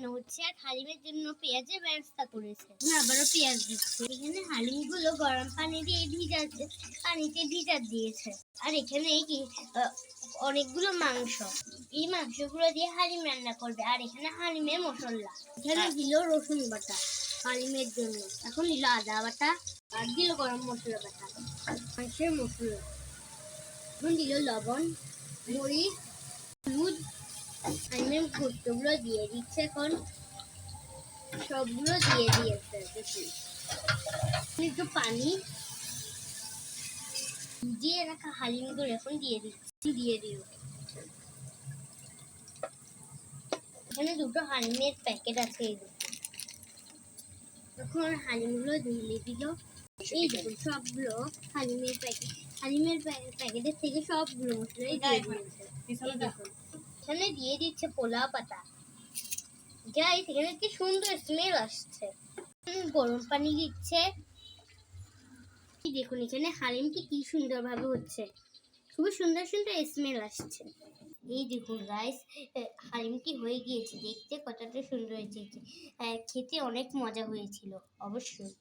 রান্না হচ্ছে, আর হালিমের জন্য পেঁয়াজের ব্যবস্থা করেছে। আবারও পেঁয়াজ দিচ্ছে। এখানে হালিমগুলো গরম পানি দিয়ে ভিজাচ্ছে, পানিতে ভিজা দিয়েছে। আর এখানে কি অনেকগুলো মাংস। এই মাংসগুলো দিয়ে হালিম রান্না করবে। আর এখানে হালিমের মশলা। এখানে দিল রসুন বাটা হালিমের জন্য। এখন দিল আদা বাটা আর দিল গরম মশলা বাটা। মাংসের মশলা। এখন দিল লবণ, মরিচ, হলুদ হালিমের ভুট্টোগুলো দিয়ে দিচ্ছে এখন। সবগুলো দিয়ে দিয়েছে একটু পানি রাখা এখন দিয়ে দিচ্ছি, দিয়ে দিও। এখানে দুটো হালিমের প্যাকেট আছে এখন হালিমগুলো দিয়ে দিল। এই দেখুন সবগুলো হালিমের প্যাকেট, হালিমের প্যাকেটের থেকে সবগুলো মশলাই দিয়ে দিয়েছে। দেখুন এখানে দিয়ে দিচ্ছে পোলাও পাতা। যাই এখানে কি সুন্দর স্মেল আসছে। গরম পানি দিচ্ছে। দেখুন, এখানে হালিমটি কি সুন্দর ভাবে হচ্ছে। খুবই সুন্দর সুন্দর স্মেল আসছে। এই দেখুন গাইস হালিমটি হয়ে গিয়েছে? দেখতে কতটা সুন্দর হয়েছে। খেতে অনেক মজা হয়েছিল, অবশ্যই।